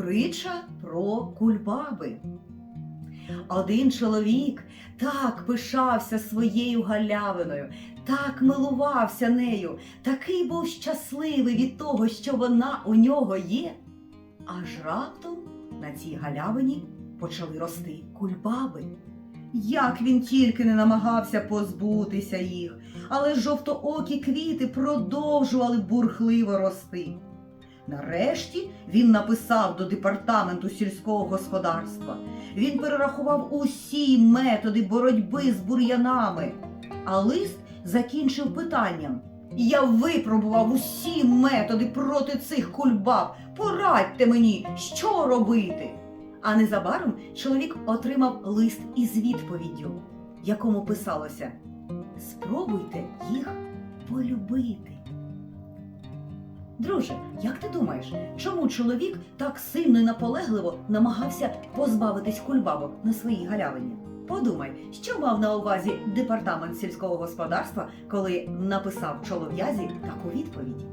Притча про кульбаби. Один чоловік так пишався своєю галявиною, так милувався нею, такий був щасливий від того, що вона у нього є. Аж раптом на цій галявині почали рости кульбаби. Як він тільки не намагався позбутися їх, але жовтоокі квіти продовжували бурхливо рости. Нарешті він написав до департаменту сільського господарства. Він перерахував усі методи боротьби з бур'янами, а лист закінчив питанням. Я випробував усі методи проти цих кульбаб. Порадьте мені, що робити. А незабаром чоловік отримав лист із відповіддю, якому писалося: Спробуйте їх полюбити. Друже, як ти думаєш, чому чоловік так сильно і наполегливо намагався позбавитись кульбабок на своїй галявині? Подумай, що мав на увазі департамент сільського господарства, коли написав чолов'язі таку відповідь.